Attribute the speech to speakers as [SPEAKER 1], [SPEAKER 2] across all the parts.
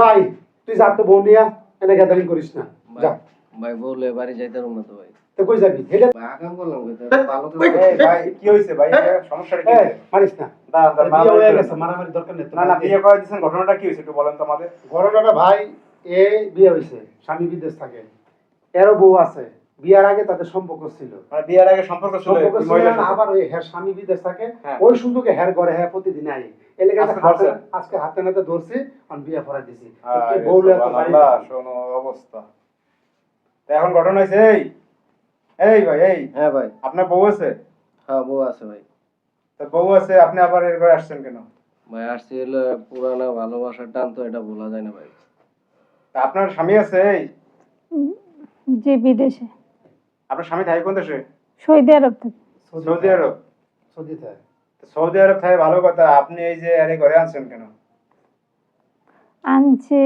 [SPEAKER 1] ভাই তুই যা তো বউ নিয়া এনে গ্যাদারিং করিস না। যা।
[SPEAKER 2] ভাই বাড়ি যাইতে পারব না তো ভাই।
[SPEAKER 1] তো কই যাবি? হেলে
[SPEAKER 2] ভাই আগাম করলাম ভালো তো
[SPEAKER 3] ভাই কি হইছে ভাই? সমস্যাটা কি
[SPEAKER 1] মারিস না।
[SPEAKER 3] দাঁড়ান,
[SPEAKER 1] বিয়ে হয়ে গেছে
[SPEAKER 3] না।
[SPEAKER 1] মারামারি দরকার নেই তো।
[SPEAKER 3] না না বিয়ে করে দিয়েছেন ঘটনাটা কি হয়েছে একটু বলেন তো আমাদের?
[SPEAKER 1] ঘটনাটা ভাই এ বিয়ে হইছে স্বামী বিদেশ থাকে। এরও বউ আছে। বিয়ার আগে তাদের সম্পর্ক ছিল।
[SPEAKER 3] মানে বিয়ের আগে সম্পর্ক ছিল
[SPEAKER 1] সম্পর্ক ছিল না, আবার ওই হ্যার স্বামী বিদেশ থাকে
[SPEAKER 3] হ্যাঁ।
[SPEAKER 1] ওই সুযোগে হ্যার ঘরে হ্যাঁ প্রতিদিন আই। এলাকা
[SPEAKER 3] আজকে
[SPEAKER 1] হাতে
[SPEAKER 3] ধরছেন?
[SPEAKER 1] আজকে হাতে নাতে ধরছি আমি বিয়ে করাই দিছি।
[SPEAKER 3] আরে
[SPEAKER 1] বউ
[SPEAKER 3] শোনো অবস্থা। তা এখন ঘটনা হয়েছে এই এই ভাই এই।
[SPEAKER 2] হ্যাঁ ভাই।
[SPEAKER 3] আপনার বউ আছে?
[SPEAKER 2] হ্যাঁ বউ আছে ভাই।
[SPEAKER 3] তা বউ আছে আপনি আবার এর ঘরে আসছেন কেন?
[SPEAKER 2] ভাই আসছি হলো পুরানা ভালোবাসার টান তো এটা বলা যায় না ভাই।
[SPEAKER 3] তা আপনার স্বামী আছে এই?
[SPEAKER 4] যে বিদেশে।
[SPEAKER 3] আপনার স্বামী থাকে কোন দেশে?
[SPEAKER 4] সৌদি আরব থেকে।
[SPEAKER 3] Saudi Arab.
[SPEAKER 1] সৌদিতে
[SPEAKER 3] তো সৌদি আরব থাকে ভালো কথা। আপনি এই যে আরে ঘরে আনছেন কেন?
[SPEAKER 4] আনছি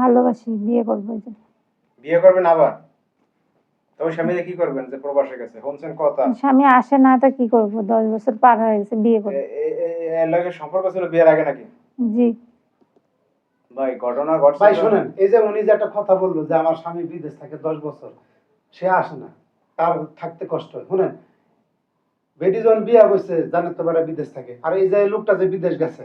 [SPEAKER 4] ভালোবাসি বিয়ে করব এই জন্য।
[SPEAKER 3] বিয়ে করবেন আবার? তো স্বামী কি করবেন যে প্রবাসে গেছে? শুনছেন কথা।
[SPEAKER 4] স্বামী আসে না তো কি করব? দশ বছর পার হয়ে গেছে বিয়ে করব
[SPEAKER 3] এর লগে সম্পর্ক ছিল বিয়ের আগে নাকি?
[SPEAKER 4] জি।
[SPEAKER 3] ভাই ঘটনা ঘটছে
[SPEAKER 1] ভাই শোনেন এই যে উনি যে একটা কথা বলল যে আমার স্বামী বিদেশ থাকে দশ বছর সে আসে না। তার থাকতে কষ্ট হয়। শুনেন যখন বিয়া করছে জানে তো বেটা বিদেশ থাকে। আর এই যে লোকটা যে বিদেশ গেছে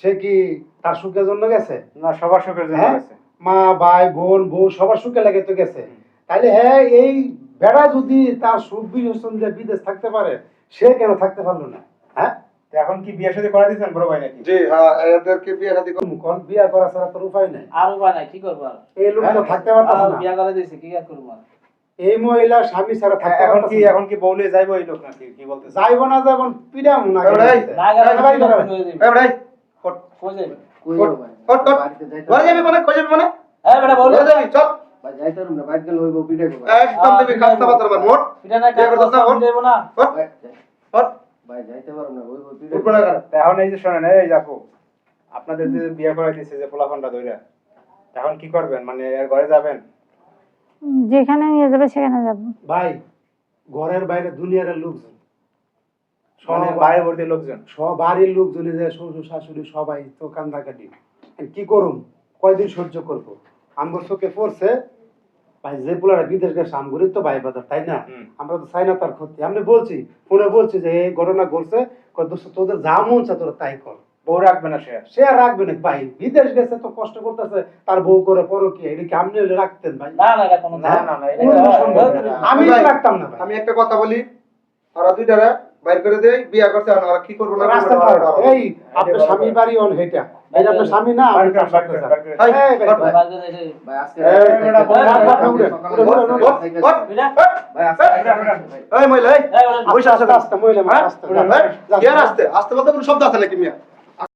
[SPEAKER 1] সে কি তার সুখের জন্য গেছে?
[SPEAKER 3] না সবার সুখের জন্য
[SPEAKER 1] হ্যাঁ?
[SPEAKER 3] গেছে।
[SPEAKER 1] মা ভাই বোন বউ সবার সুখে লাগে তো গেছে। তাইলে হ্যাঁ এই বেড়া যদি তার সুখ বিবেচন যে বিদেশ থাকতে পারে সে কেন থাকতে পারল না? হ্যাঁ?
[SPEAKER 3] এখন কি বিয়ে সাথে করে দিয়েছেন বড় ভাই নাকি?
[SPEAKER 5] জি হ্যাঁ এদেরকে বিয়ে শাদী
[SPEAKER 1] কোন বিয়া করা ছাড়া তোর উপায় নাই?
[SPEAKER 6] আর উপায় নাই কি করব আর?
[SPEAKER 1] এই লোক তো থাকতে পারতেছে
[SPEAKER 6] আর
[SPEAKER 1] না
[SPEAKER 6] বিয়া করে দিয়েছি কি আর করব আর?
[SPEAKER 1] এই মহিলা স্বামী ছাড়া থাকতে
[SPEAKER 3] এখন কি এখন কি বউলে যাইবো এই লোক নাকি? কি বলতে
[SPEAKER 1] যাইব না যাইব পিডাম না
[SPEAKER 6] কই?
[SPEAKER 2] কই
[SPEAKER 5] কট,
[SPEAKER 2] ভাই?
[SPEAKER 5] কট,
[SPEAKER 2] যাইতে
[SPEAKER 5] ঘরে যাবি মানে? কই যাবি মানে?
[SPEAKER 6] এই বেটা
[SPEAKER 5] যাবি চল।
[SPEAKER 2] ভাই যাইতে না ভাই
[SPEAKER 5] একদম দিবি কাস্তা পাতার মোট।
[SPEAKER 6] দেবো
[SPEAKER 2] ভাই ভাই যাইতে পারব
[SPEAKER 3] এখন এই যে শোনেন এই দেখো আপনাদের যে বিয়ে করে দিয়েছে যে পোলাপানটা ধইরা এখন কি করবেন? মানে এর ঘরে যাবেন?
[SPEAKER 4] যেখানে নিয়ে যাবে সেখানে যাব।
[SPEAKER 1] ভাই ঘরের বাইরে দুনিয়ার লোকজন
[SPEAKER 3] মানে
[SPEAKER 1] সব
[SPEAKER 3] বাইরে ভর্তি লোকজন।
[SPEAKER 1] সব বাড়ির লোকজনে যে শ্বশুর শাশুড়ি সবাই তো কান্দাকাটি। কি করুম? কয়দিন সহ্য করব? আমগর চোখে পড়ছে ভাই যে পোলারা বিদেশ গেছে আমগরি তো ভাই বাজার তাই না? আমরা তো চাই না তার ক্ষতি। আমি বলছি ফোনে বলছি যে এই ঘটনা ঘটছে কয় দোস্ত তোদের যা মন চা তোরা তাই কর।
[SPEAKER 3] বউ রাখবে না সে। আর।
[SPEAKER 1] সে আর রাখবে না। ভাই বিদেশ গেছে তো কষ্ট করতেছে। তার বউ করে পরো কি এটা কি আপনি রাখতেন ভাই?
[SPEAKER 6] না না কোনো
[SPEAKER 3] না না না
[SPEAKER 1] আমি রাখতাম না
[SPEAKER 5] আমি একটা কথা বলি। ওরা দুইটারে বাইর করে দেই বিয়ে করছে আর কি করব না
[SPEAKER 1] রাস্তা
[SPEAKER 5] ওরা-
[SPEAKER 1] এই আপনার স্বামী বাড়ি অন হেটা। এটা আপনার স্বামী না আমি তার।
[SPEAKER 5] হাই,
[SPEAKER 1] এই ভাই, ভাই।
[SPEAKER 2] ভাই। আজকে? ভাই আজকে
[SPEAKER 5] এই মহিলা এই।
[SPEAKER 1] বসে আসতে আসতে মহিলা
[SPEAKER 5] হ্যাঁ?
[SPEAKER 1] আসতে
[SPEAKER 5] এই, কি আর আসতে? আসতে বলতে কোনো শব্দ আছে নাকি মিয়া?